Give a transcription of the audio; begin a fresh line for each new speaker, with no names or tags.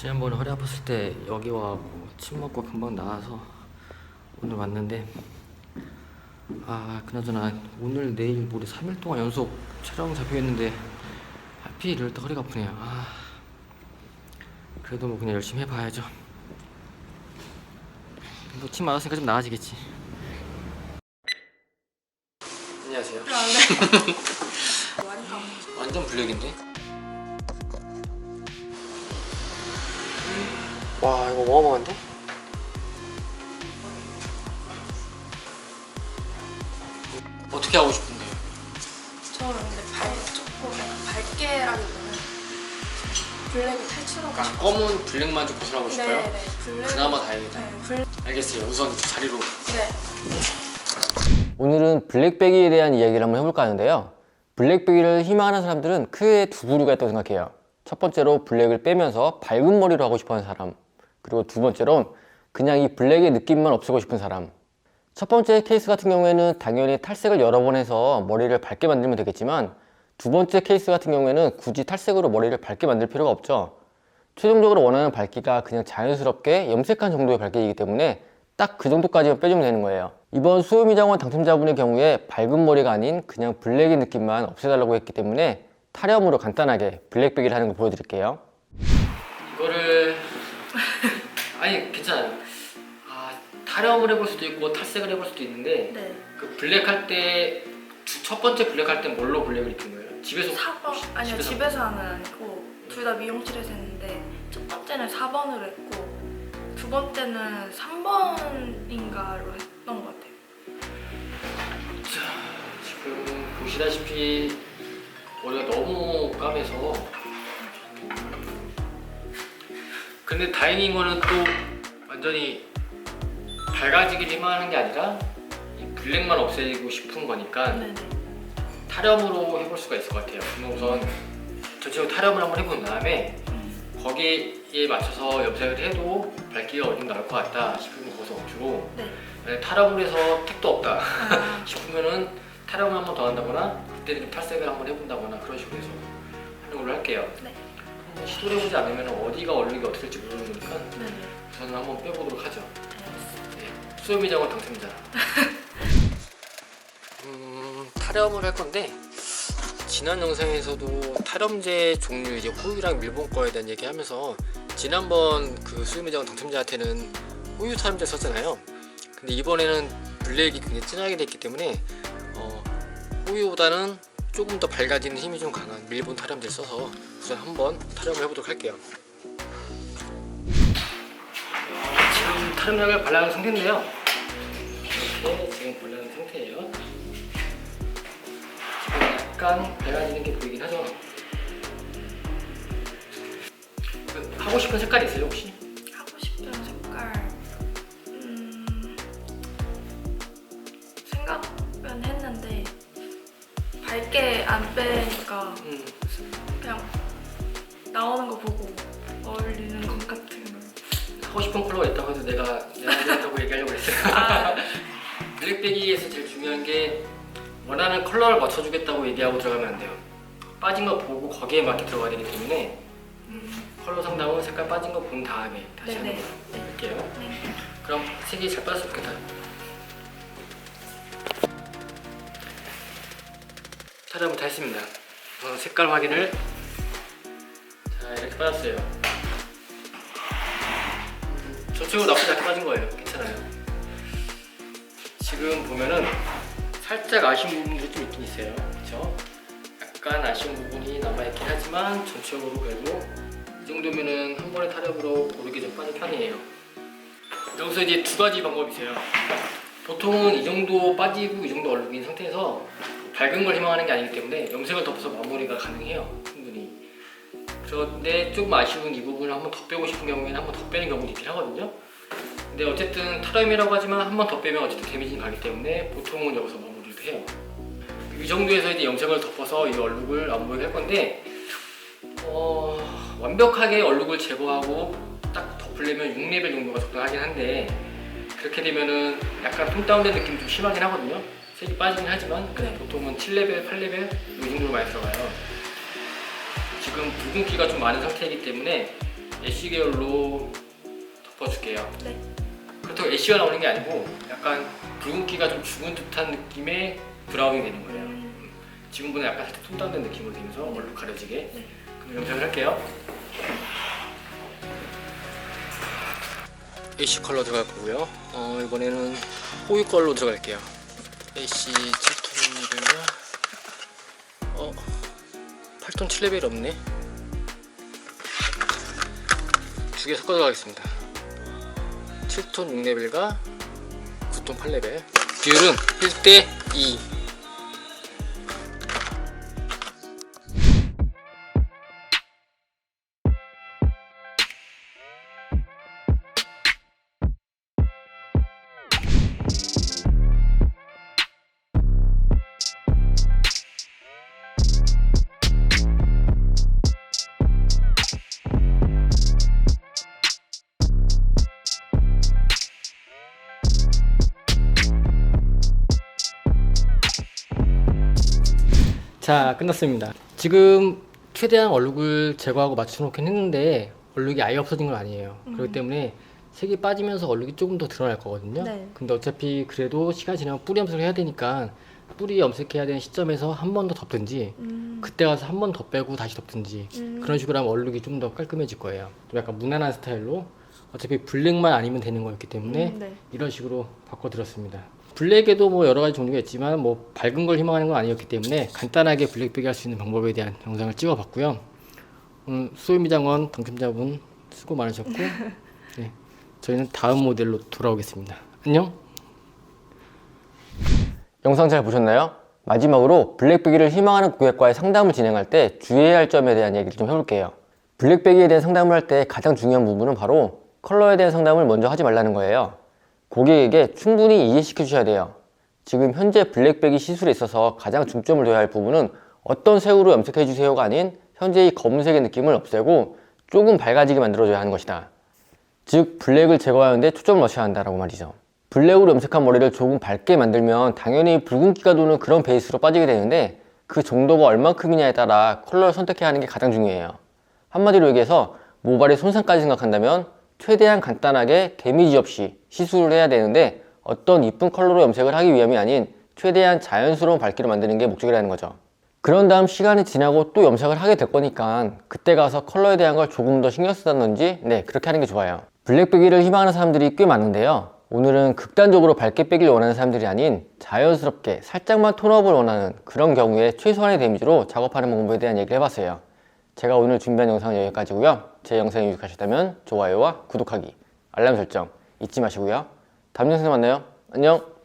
지난번에 허리 아팠을 때 여기 와침 먹고 금방 나와서 오늘 왔는데 아 그나저나 오늘 내일 모레 3일 동안 연속 촬영 잡혀있는데 하필 이럴 때 허리가 아프네요 아 그래도 뭐 그냥 열심히 해봐야죠 뭐침 맞았으니까 좀 나아지겠지 안녕하세요
아, 네.
완전 블랙인데? 와 이거 어마어마한데? 어떻게 하고 싶은데요?
저는 근데 발 조금 약간 밝게라기보다는 블랙을 탈출하고
아,
싶어요.
검은 블랙만 좀 구슬하고 싶어요?
네, 네. 블랙.
그나마 다행이다
네, 블.
알겠어요 우선 자리로
네.
오늘은 블랙배기에 대한 이야기를 한번 해볼까 하는데요. 블랙배기를 희망하는 사람들은 크게 두 부류가 있다고 생각해요. 첫 번째로 블랙을 빼면서 밝은 머리로 하고 싶어 하는 사람. 그리고 두 번째로 그냥 이 블랙의 느낌만 없애고 싶은 사람. 첫 번째 케이스 같은 경우에는 당연히 탈색을 여러 번 해서 머리를 밝게 만들면 되겠지만 두 번째 케이스 같은 경우에는 굳이 탈색으로 머리를 밝게 만들 필요가 없죠. 최종적으로 원하는 밝기가 그냥 자연스럽게 염색한 정도의 밝기이기 때문에 딱 그 정도까지만 빼주면 되는 거예요. 이번 수요미장원 당첨자분의 경우에 밝은 머리가 아닌 그냥 블랙의 느낌만 없애달라고 했기 때문에 타렴으로 간단하게 블랙백이를 하는 걸 보여드릴게요.
이거를 아니 괜찮아요 아 타령을 해볼 수도 있고 탈색을 해볼 수도 있는데
네.
그 블랙 할때첫 번째 블랙 할 때 뭘로 블랙을 입힌 거예요? 집에서
4번 아니요
집에서?
집에서 하는 아니고 둘 다 미용실에서 했는데 첫 번째는 4번으로 했고 두 번째는 3번인가로 했던 것 같아요.
지금 보시다시피 머리가 너무 까매서 근데 다행인 거는 또 완전히 밝아지길 희망하는 게 아니라 이 블랙만 없애고 싶은 거니까
네네.
타령으로 해볼 수가 있을 것 같아요. 그럼 우선 전체적으로 타령을 한번 해본 다음에
음,
거기에 맞춰서 염색을 해도 밝기가 어디 나올 것 같다 싶으면 거기서 멈추고
네.
타령을 해서 택도 없다
아,
싶으면은 타령을 한번 더 한다거나 그때는 좀 탈색을 한번 해본다거나 그런 식으로 해서 하는 걸로 할게요.
네.
시도를 해보지 않으면 어디가 얼룩이 어떻게 될지 모르니까
네네.
우선은 한번 빼보도록 하죠. 네, 수요미장원 당첨자. 음, 타령을 할 건데 지난 영상에서도 타령제 종류 이제 호유랑 밀봉 거에 대한 얘기하면서 지난번 그 수요미장원 당첨자한테는 호유 타령제 썼잖아요. 근데 이번에는 블랙이 굉장히 진하게 됐기 때문에 어, 호유보다는 조금 더 밝아지는 힘이 좀 강한 밀본 타령제 써서 우선 한번 타령을 해보도록 할게요. 지금 타령약을 발라놓은 상태인데요. 이렇게 지금 발라놓은 상태예요. 지금 약간 밝아지는 게 보이긴 하죠. 그, 하고 싶은 색깔 있어요 혹시?
나오는 거 보고 어울리는 것 같은 거.
하고 싶은 컬러가 있다고 해도 내가 내가 하고 얘기하려고 했어요.
아,
블랙배기에서 제일 중요한 게 원하는 컬러를 맞춰주겠다고 얘기하고 들어가면 안 돼요. 빠진 거 보고 거기에 맞게 들어가야 되기 때문에
음,
컬러 상담은 색깔 빠진 거 본 다음에 다시
네네.
한번
네.
볼게요.
네.
그럼 색이 잘 빠졌으면 좋겠다. 촬영을 다 했습니다. 우선 색깔 확인을 빠졌어요. 음, 전체적으로 나쁘지 않게 빠진 거예요. 괜찮아요. 지금 보면은 살짝 아쉬운 부분도 좀 있긴 있어요. 그렇죠? 약간 아쉬운 부분이 남아있긴 하지만 전체적으로 그래도 이 정도면은 한 번에 타력으로 고르게 좀 빠진 편이에요. 여기서 이제 두 가지 방법이 있어요. 보통은 이 정도 빠지고 이 정도 얼룩인 상태에서 밝은 걸 희망하는 게 아니기 때문에 염색을 덮어서 마무리가 가능해요. 그런데 조금 아쉬운 이 부분을 한번 더 빼고 싶은 경우에는 한번 더 빼는 경우도 있긴 하거든요. 근데 어쨌든 타렴이라고 하지만 한번 더 빼면 어쨌든 데미지는 가기 때문에 보통은 여기서 마무리를 해요. 이 정도에서 이제 염색을 덮어서 이 얼룩을 안 보이게 할 건데 어, 완벽하게 얼룩을 제거하고 딱 덮으려면 6레벨 정도가 적당하긴 한데 그렇게 되면은 약간 톤 다운된 느낌이 좀 심하긴 하거든요. 색이 빠지긴 하지만 근데
네.
보통은 7레벨, 8레벨 이 정도로 많이 들어가요. 지금 붉은기가 좀 많은 상태이기 때문에 애쉬 계열로 덮어줄게요.
네.
그렇다고 애쉬가 나오는 게 아니고 약간 붉은기가 좀 죽은 듯한 느낌의 브라운이 되는 거예요.
음,
지금보다 약간 살짝 톤 다운된 느낌으로 되면서 얼룩 가려지게
네.
그럼 염색을 할게요. 애쉬 컬러 들어갈 거고요. 어, 이번에는 호유 컬러 들어갈게요. 애쉬 7톤 200을 어 8톤 7레벨 없네. 두 개 섞어 들어가겠습니다. 7톤 6레벨과 9톤 8레벨. 비율은 1대 2. 자 끝났습니다 지금 최대한 얼룩을 제거하고 맞춰놓긴 했는데 얼룩이 아예 없어진 건 아니에요 그렇기 때문에 색이 빠지면서 얼룩이 조금 더 드러날 거거든요
네.
근데 어차피 그래도 시간 지나면 뿌리 염색을 해야 되니까 뿌리 염색해야 되는 시점에서 한 번 더 덮든지
음,
그때 가서 한 번 더 빼고 다시 덮든지
음.
그런 식으로 하면 얼룩이 좀 더 깔끔해질 거예요 좀 약간 무난한 스타일로 어차피 블랙만 아니면 되는 거였기 때문에
음, 네.
이런 식으로 바꿔드렸습니다. 블랙에도 뭐 여러 가지 종류가 있지만 뭐 밝은 걸 희망하는 건 아니었기 때문에 간단하게 블랙백이 할 수 있는 방법에 대한 영상을 찍어봤고요. 오늘 소유미 장원 당첨자분 수고 많으셨고 네, 저희는 다음 모델로 돌아오겠습니다. 안녕.
영상 잘 보셨나요? 마지막으로 블랙배기를 희망하는 고객과의 상담을 진행할 때 주의해야 할 점에 대한 얘기를 좀 해볼게요. 블랙배기에 대한 상담을 할 때 가장 중요한 부분은 바로 컬러에 대한 상담을 먼저 하지 말라는 거예요. 고객에게 충분히 이해시켜 주셔야 돼요. 지금 현재 블랙배기 시술에 있어서 가장 중점을 둬야 할 부분은 어떤 색으로 염색해 주세요가 아닌 현재의 검은색의 느낌을 없애고 조금 밝아지게 만들어줘야 하는 것이다. 즉 블랙을 제거하는데 초점을 맞춰야 한다라고 말이죠. 블랙으로 염색한 머리를 조금 밝게 만들면 당연히 붉은기가 도는 그런 베이스로 빠지게 되는데 그 정도가 얼만큼이냐에 따라 컬러를 선택해야 하는 게 가장 중요해요. 한마디로 얘기해서 모발의 손상까지 생각한다면 최대한 간단하게 데미지 없이 시술을 해야 되는데 어떤 이쁜 컬러로 염색을 하기 위함이 아닌 최대한 자연스러운 밝기로 만드는 게 목적이라는 거죠. 그런 다음 시간이 지나고 또 염색을 하게 될 거니까 그때 가서 컬러에 대한 걸 조금 더 신경 쓰다든지 네 그렇게 하는 게 좋아요. 블랙배기를 희망하는 사람들이 꽤 많은데요. 오늘은 극단적으로 밝게 빼기를 원하는 사람들이 아닌 자연스럽게 살짝만 톤업을 원하는 그런 경우에 최소한의 데미지로 작업하는 방법에 대한 얘기를 해봤어요. 제가 오늘 준비한 영상은 여기까지고요. 제 영상이 유익하셨다면 좋아요와 구독하기, 알람 설정 잊지 마시고요. 다음 영상에 만나요. 안녕!